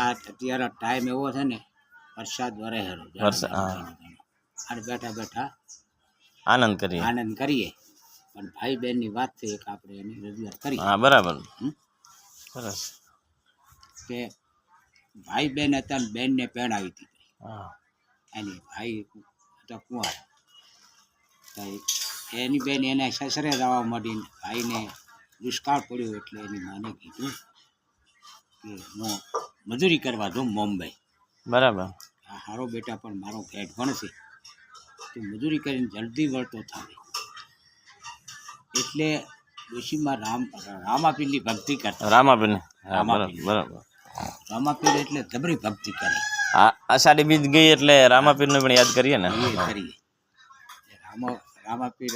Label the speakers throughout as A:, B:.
A: આ અત્યારે ટાઈમ એવો છે ને વરસાદ વરે હેરો અને બેઠા બેઠા
B: આનંદ કરીએ.
A: આનંદ કરીએ. પણ ભાઈ બહેનની વાત છે એક આપણે એની રજૂઆત કરીએ.
B: હા બરાબર? સરસ.
A: કે ભાઈ બહેન હતા ને બેનને પહેણાવી હતી.
B: હા.
A: એની ભાઈ તો કુંવર એની બેન એને સસરે જવા માંડીને ભાઈને દુષ્કાળ પડ્યો એટલે એની માને કીધું હું મજૂરી કરવા જાઉં મુંબઈ.
B: બરાબર.
A: આ હારો બેટા પણ મારો ફેટ ભણશે. તો મજૂરી કરીને જલ્દી વળતો થાય એટલે ડોશીમાં રામ રામાપીરની ભક્તિ કરતા.
B: હા બરાબર
A: રામાપીર. એટલે જબરી ભક્તિ કરે.
B: આ અષાઢી બીજ ગઈ એટલે રામાપીરને પણ યાદ કરીએ ને?
A: કરીએ. રામા રામાપીર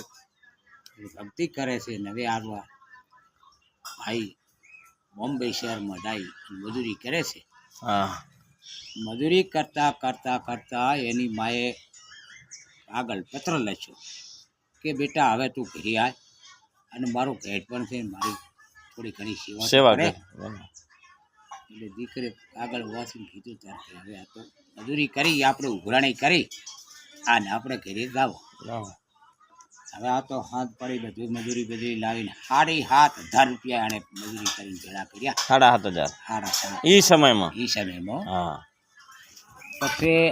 A: ભક્તિ કરે છે નવે આરવા ભાઈ બોમ્બે શહેરમાં જાય મજૂરી કરે છે.
B: હા.
A: મજૂરી કરતા કરતા કરતા એની માએ આગળ પત્ર લખ્યો કે બેટા હવે તું ઘરે આય અને મારું ભેટ પણ છે મારી થોડી ઘણી સેવા
B: સેવા
A: કરે. એટલે દીકરે આગળ વાંચીને કીધું ત્યારે હવે આ તો મજૂરી કરી આપણે ઉઘરાણી કરી. અને આપણે ઘરે ગાવો
B: બરાબર.
A: હવે આ તો હાથ પડી બધું મજૂરી બધી લાવીને સાડી સાત હજાર રૂપિયા એને મજૂરી કરીને ભેળા કર્યા.
B: સાડા સાત હજાર?
A: સાડા સાત.
B: ઈ સમયમાં?
A: એ સમયમાં.
B: હા.
A: પછી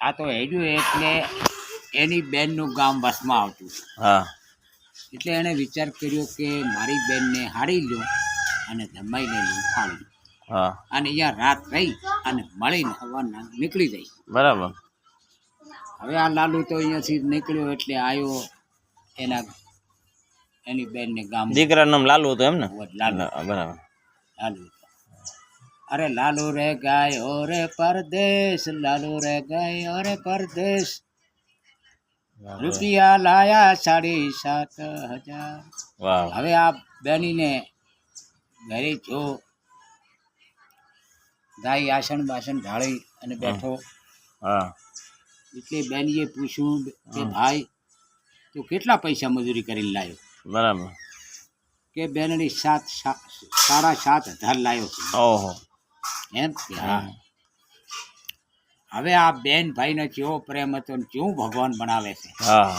A: આ તો હેડ્યું એટલે એની બેનનું ગામ બસમાં આવતું
B: હા.
A: એટલે એણે વિચાર કર્યો કે મારી બેનને હાડી લો અને જમાઈને
B: લૂંફાડી
A: અને અહીંયા રાત રહી અને મળીને હવાના નીકળી જાય
B: બરાબર.
A: હવે આ લાલુ તો અહીંયાથી નીકળ્યો એટલે આવ્યો એના એની બેનને ગામ
B: દીકરાનું નામ લાલુ હતું એમ ને
A: લાલુ.
B: બરાબર.
A: લાલુ. અરે લાલુ રે ગયો રે પરદેશ લાલુ રે ગયો રે પરદેશ. રૂપિયા લાયા સાડી સાત હજાર. હવે આ બેનીને ઘરે જો ગાય આસણ બાસણ ઢાળી અને બેઠો.
B: હા.
A: એટલે બેનીએ પૂછ્યું કે ભાઈ તું કેટલા પૈસા મજૂરી કરીને લાવ્યો
B: બરાબર.
A: કે બેનની સાત સાડા સાત હજાર લાવ્યો
B: ઓહો.
A: એમ હા. હવે આ બેન ભાઈનો કેવો પ્રેમ હતો ને કેવું ભગવાન બનાવે છે.
B: હા.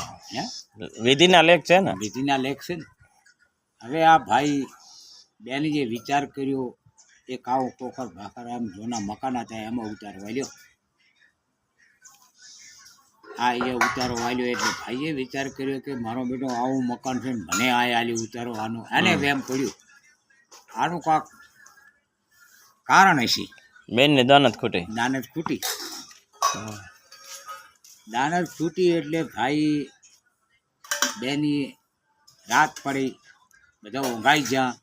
B: વિધિના લેખ છે ને?
A: વિધિના લેખ છે ને. હવે આ ભાઈ બેને જે વિચાર કર્યો એક આવો પોખર ભાખર આમ જૂના મકાન હતા એમાં ઉતાર વાલ્યો આ એ ઉતારો આવ્યો એટલે ભાઈએ વિચાર કર્યો કે મારો બેટો આવું મકાન છે મને આ આલી ઉતારો આનું એને વેમ પડ્યું. આનું કાંક કારણ હશે.
B: બેન ને દાનત ખૂટે.
A: દાનત ખૂટી. દાનત ખૂટી એટલે ભાઈ બેની રાત પડી બધા ઊંઘાઈ જ્યાં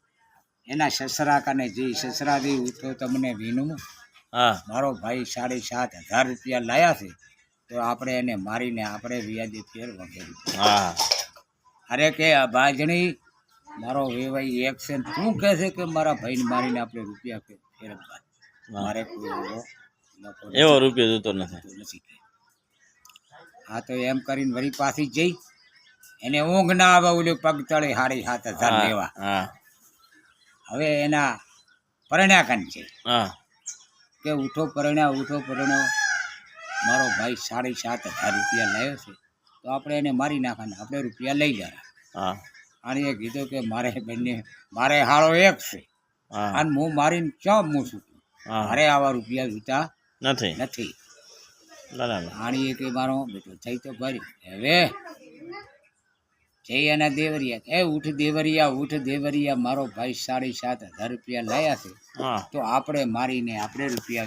A: એના સસરા કને જે સસરાથી ઉઠો તમને વિનું
B: હા.
A: મારો ભાઈ સાડી સાત હજાર રૂપિયા લાયા છે. તો આપણે એને મારીને આપણે વ્યાજે ફેર વગેરે
B: હા.
A: અરે કે અભાજણી મારો વેવાઈ એક છે તું કહે છે કે મારા ભાઈને મારીને આપણે રૂપિયા ફેરવવા. મારે એવો
B: રૂપિયો જોતો નથી.
A: નથી હા તો એમ કરીને વળી પાછી જઈ. એને ઊંઘ ના આવે ઓલું પગ તળે હારી હાથ હજાર
B: હા
A: લેવા. હવે એના પરણ્યા કન છે
B: હા.
A: કે ઉઠો પરણ્યા ઉઠો પરણ્યો. મારો ભાઈ સાડી સાત હજાર રૂપિયા લાવ્યો છે તો આપણે એને મારી નાખવાના. આપણે રૂપિયા લઈ જરા
B: હા.
A: અને એ કીધું કે મારે બંને મારે હાળો એક છે. અને હું મારીને ક્યાં હું છું? મારે આવા રૂપિયા જોતા
B: નથી.
A: નથી.
B: બરાબર.
A: આણીએ કે મારો બેટો થઈ તો ભરી હવે જઈ એના દેવરિયા. એ ઉઠ દેવરિયા ઉઠ દેવરિયા મારો ભાઈ સાડી સાત હજાર રૂપિયા લાયા છે. તો આપણે મારીને આપણે રૂપિયા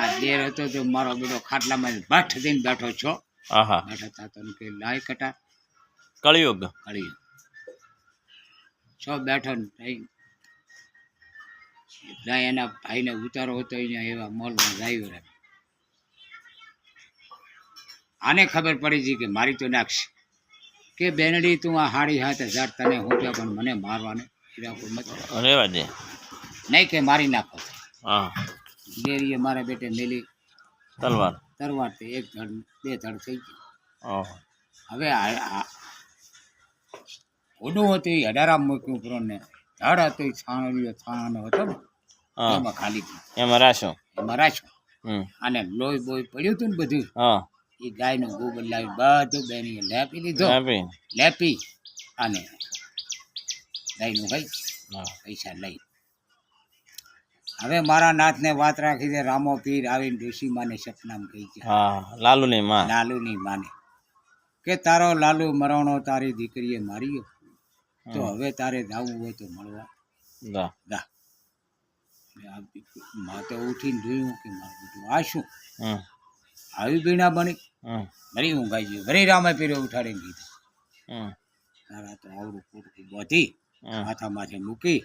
A: આ દેર હતો તો મારો બેટો ખાટલામાં ભઠ દઈને બેઠો છો.
B: હા હા
A: બેઠો તા તો કે લાય કટા
B: કળિયુગ.
A: કળિયુગ. છો બેઠો ને તઈ એના ભાઈને ઉતારો હતો અહીંયા એવા મોલમાં જાય રહે આને ખબર પડી હતી કે મારી તો નાખશે. કે બેનડી તું આ હાડી હાથે હજાર તને હોટ્યા પણ મને મારવાને.
B: રેવા દે
A: નહીં કે મારી નાખો.
B: હા.
A: ડેરીએ મારા બેટે મેલી.
B: તલવાર?
A: તરવાર એક ધડ બે ધડ થઈ ગયું. હવે ઓડું હતું એ અઢારામ મૂક્યું પ્રોને ધડ હતું એ છાણિયો છાણાનો હતો ને. એમાં ખાલી.
B: એમાં રાશો?
A: એમાં
B: રાશો.
A: અને લોહી બોય પડ્યું હતું ને બધું. એ ગાયનું ગોબર લાવી બધું બેની લેપી લીધો. લેપી. અને ગાયનું
B: ભાઈ
A: પૈસા લઈ. હવે મારા નાથને વાત રાખી દે રામો પીર આવીને ડોસી માને સપનામ કહી છે
B: હા લાલુની માં.
A: લાલુની માને. કે તારો લાલુ મરણો તારી દીકરીએ માર્યો. તો હવે તારે જાવું હોય તો મળવા. દા માં તો ઉઠીને જોયું કે મારું બધું આ શું? આવી બીણા બની? વરી ઊંઘાઈ ગયું વરી રામે પીરે ઉઠાડીને કીધું તારા તો આવડું કુટકું બધી માથા માથે મૂકી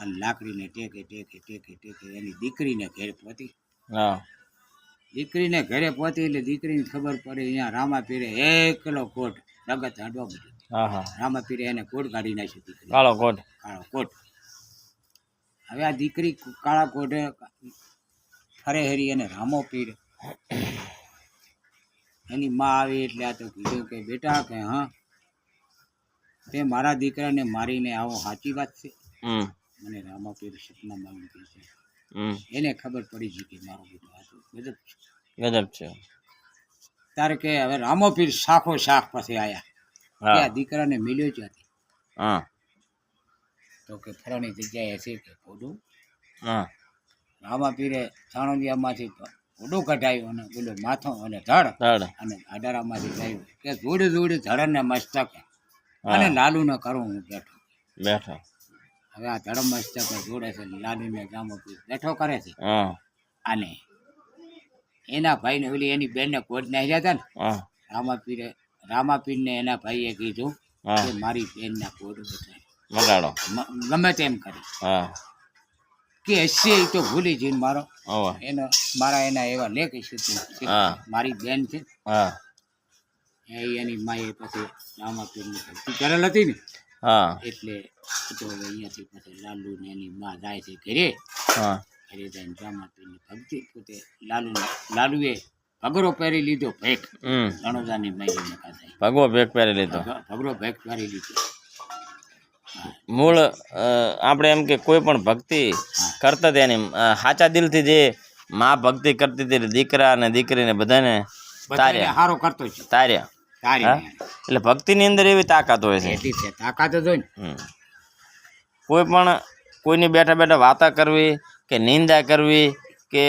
A: અને લાકડીને ટેકે ટેકે ટેકે ટેકે એની દીકરીને ઘેર પહોંચી દીકરીને ઘરે પહોંચી એટલે દીકરીને ખબર પડી અહીંયા રામા પીરે એકલો કોટ રગત હાંડવા બધું રામા પીરે એને કોટ કાઢી નાખ્યો દીકરી
B: કાળો કોટ.
A: કાળો કોટ. હવે આ દીકરી કાળા કોટે ફરે હરી અને રામો પીર. એની માં આવી એટલે આ તો કીધું કે બેટા કે હા તે મારા દીકરાને મારીને આવો સાચી વાત છે. મને રામાપીર સપનામાં આવી ગઈ છે. એને ખબર પડી છે કે મારો બેટો હતો. ગજબ
B: ગજબ છે.
A: તારે કે હવે રામોપીર શાખો શાખ પાસે
B: આવ્યા
A: આ દીકરાને મળ્યો ક્યાંથી
B: હા.
A: તો કે ફલાણી જગ્યાએ છે કે ખોડું
B: હા.
A: રામા પીરે સાણંદિયામાંથી ખોડું કઢાયું અને બોલો માથો અને ધડ અને અડારામાંથી ગાયું કે જોડે જોડે ધડને મસ્તક. અને
B: લાલુ
A: લાલુને કરું હું બેઠો.
B: બેઠો.
A: હવે આ ધર્મ મસ્તક જોડે છે ને લાલુને રામો બેઠો કરે છે. અને એના ભાઈને ઓલી એની બેનને કોટ નાખ્યા હતા ને
B: રામાપીરે
A: રામાપીર ને એના ભાઈએ કીધું કે મારી બેનના કોડ બતાય
B: મગાડો.
A: ગમે તેમ કરી. કે હશે એ તો ભૂલી જઈને મારો. એનો મારા એના એવા લેખ છે મારી બેન છે. એ એની માએ પછી રામાપીરની ભક્તિ કરેલ હતી ને એટલે તો હવે અહીંયાથી પછી લાલુ ને એની માં જાય છે ઘરે.
B: હા.
A: ઘરે જઈને રામાપીરની ભક્તિ પોતે લાલુ લાલુએ ભગરો પહેરી લીધો ભેખ રણોજાની માઈને ખાધા
B: ભગવો ભેગ પહેરી લીધો.
A: ભગરો ભેખ પહેરી લીધો.
B: મૂળ આપણે એમ કે કોઈ પણ ભક્તિ કરતા તેની સાચા દિલથી જે માં ભક્તિ કરતી હતી દીકરા અને દીકરીને બધાને
A: બધાને
B: તાર્યા.
A: હારો કરતો છે
B: તાર્યા. એટલે ભક્તિની અંદર એવી તાકાત હોય છે.
A: તાકાત જ હોય ને.
B: કોઈ પણ કોઈની બેઠા બેઠા વાતા કરવી કે નિંદા કરવી કે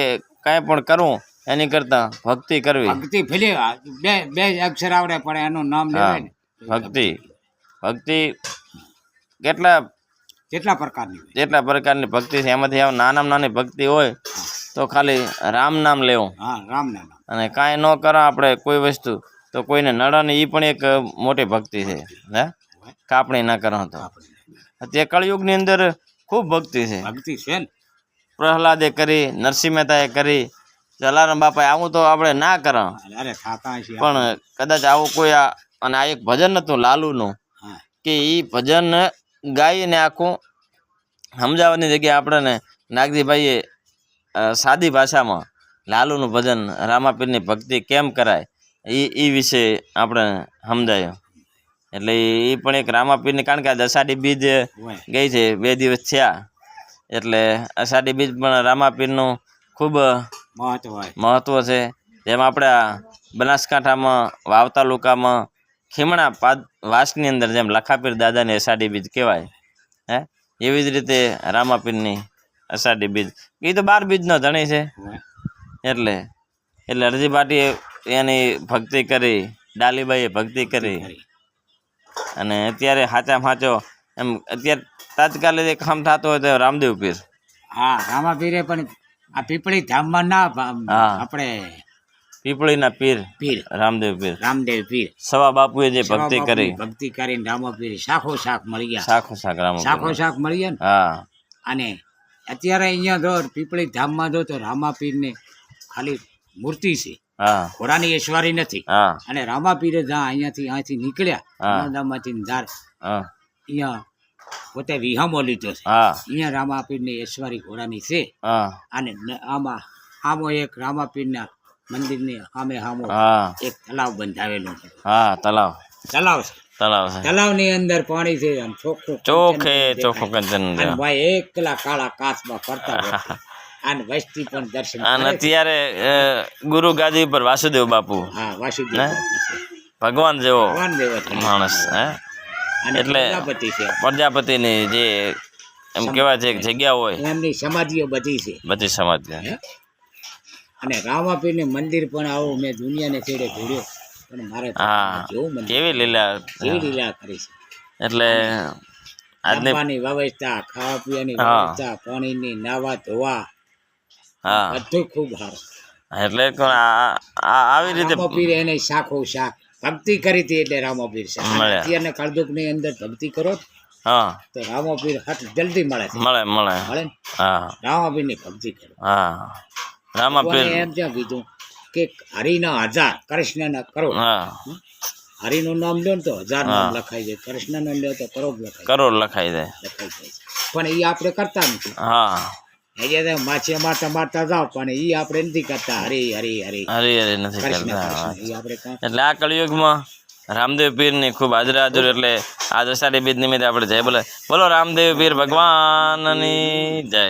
B: કાંઈ પણ કરવું એની કરતાં ભક્તિ કરવી.
A: ભક્તિ ભલે બે બે અક્ષર આવડે પણ એનું નામ લેવાય
B: ભક્તિ. ભક્તિ કેટલા
A: કેટલા પ્રકારની કેટલા
B: જેટલા પ્રકારની ભક્તિ છે? એમાંથી આવ નાનામાં નાની ભક્તિ હોય તો ખાલી રામ નામ લેવું.
A: હા રામ નામ.
B: અને કાંઈ ન કરો આપણે કોઈ વસ્તુ તો કોઈને નડવાની એ પણ એક મોટી ભક્તિ છે હે? કાપણી ના કરો તો. તે કળયુગની અંદર ખૂબ ભક્તિ છે.
A: ભક્તિ છે ને?
B: પ્રહલાદે કરી નરસિંહ મહેતાએ કરી જલારામ બાપાએ આવું તો આપણે ના કરો પણ કદાચ આવું કોઈ આ અને આ એક ભજન હતું લાલુનું કે એ ભજન ગાઈને આખું સમજાવવાની જગ્યાએ આપણને નાગજીભાઈએ સાદી ભાષામાં લાલુનું ભજન રામાપીરની ભક્તિ કેમ કરાય એ એ વિશે આપણે સમજાયું. એટલે એ પણ એક રામાપીરની કારણ કે આજે અષાઢી બીજ ગઈ છે બે દિવસ થયા. એટલે અષાઢી બીજ પણ રામાપીરનું ખૂબ
A: મહત્વ
B: છે. જેમ આપણા બનાસકાંઠામાં વાવ તાલુકામાં ખીમણા પાદ વાસની અંદર જેમ લખાપીર દાદાની અષાઢી બીજ કહેવાય હે? એવી જ રીતે રામાપીરની અષાઢી બીજ. એ તો બાર બીજનો ધણી છે. એટલે એટલે અરજી પાટીએ એની ભક્તિ કરી ડાલીબાઈએ ભક્તિ કરી. અને અત્યારે સાચા સાચો એમ અત્યારે તાત્કાલિક એક કામ થતો હોય તો રામદેવ પીર.
A: હા રામાપીરે પણ આ પીપળી ધામમાં ના આપણે
B: પીપળીના પીર
A: પીર.
B: રામદેવ પીર.
A: રામદેવ પીર.
B: સવા બાપુએ જે ભક્તિ કરી.
A: ભક્તિ કરીને રામાપીર શાખો શાખ મળી ગયા.
B: શાખો શાખ રામ
A: શાખો શાખ મળી ગયા ને?
B: હા.
A: અને અત્યારે અહીંયા જો પીપળી ધામમાં જો તો રામાપીરને ખાલી મૂર્તિ છે.
B: હા.
A: ઘોડાની એશવારી નથી. અને રામાપીરે જ્યાં અહીંયાથી અહીંથી નીકળ્યા નર્મદામાંથી ધાર અહીંયા પોતે વિહામો લીધો છે. અહીંયા રામાપીરની ઈશ્વરી ઘોડાની છે. અને ન- આમાં આમો એક રામાપીરના મંદિરની સામે સામો એક તલાવ બંધાવેલો છે.
B: હા તલાવ.
A: તલાવ છે.
B: તલાવ છે.
A: તલાવની અંદર પાણી છે ચોખ્ખું
B: ચોખે ચોખ્ખું કંચન
A: ભાઈ એકલા કાળા કાચમાં ફરતા. અને વસ્તી પણ દર્શન
B: અને અત્યારે ગુરુ ગાદી ઉપર વાસુદેવ બાપુ.
A: હા વાસુદેવ.
B: ભગવાન જેવો
A: ભગવાન દેવ
B: માણસ હે? એટલે-
A: પ્રજાપતિ છે.
B: પ્રજાપતિની જે એમ કેવા છે જગ્યા હોય.
A: એમની સમાધિઓ બધી છે.
B: બધી
A: સમાધિઓ? અને ને મંદિર પણ આવું મેં દુનિયાને છેડે જોડ્યો પણ મારે
B: હા.
A: જેવું
B: કેવી લીલા?
A: કેવી લીલા કરી છે.
B: એટલે આજની
A: વ્યવસ્થા ખાવા પીવાની. વ્યવસ્થા પાણીની નાવા ધોવા
B: હા.
A: બધું ખૂબ સારું
B: એટલે આવી રીતે
A: રામપીર એને શાખો શાખ. ભક્તિ કરી હતી એટલે રામોપીર અને કળદુકની અંદર ભક્તિ કરો
B: હા.
A: તો રામોપીર હાથ જલ્દી મળે
B: મળે મળે.
A: મળે ને?
B: હા.
A: રામાપીરની ભક્તિ કરો.
B: હા. રામોપીર
A: એમ ત્યાં કીધું કે હરિના હજાર કૃષ્ણના કરોડ
B: હા.
A: હરિનું નામ લ્યો ને તો હજાર નામ. લખાઈ જાય. કૃષ્ણનું લ્યો તો કરોડ લખાઈ
B: કરોડ લખાઈ દે
A: લખાઈ જાય પણ એ આપણે કરતા નથી.
B: હા.
A: એટલે માછીયા મારતા જાવ પણ એ આપણે નથી કરતા. હરી હરી હરી.
B: હરી હરી નથી કરતા. એટલે આ કળિયુગમાં રામદેવ પીરની ખૂબ હાજરા હાજર એટલે આ અષાઢી બીજ નિમિત્તે આપણે જય બોલે બોલો રામદેવ પીર ભગવાનની જય.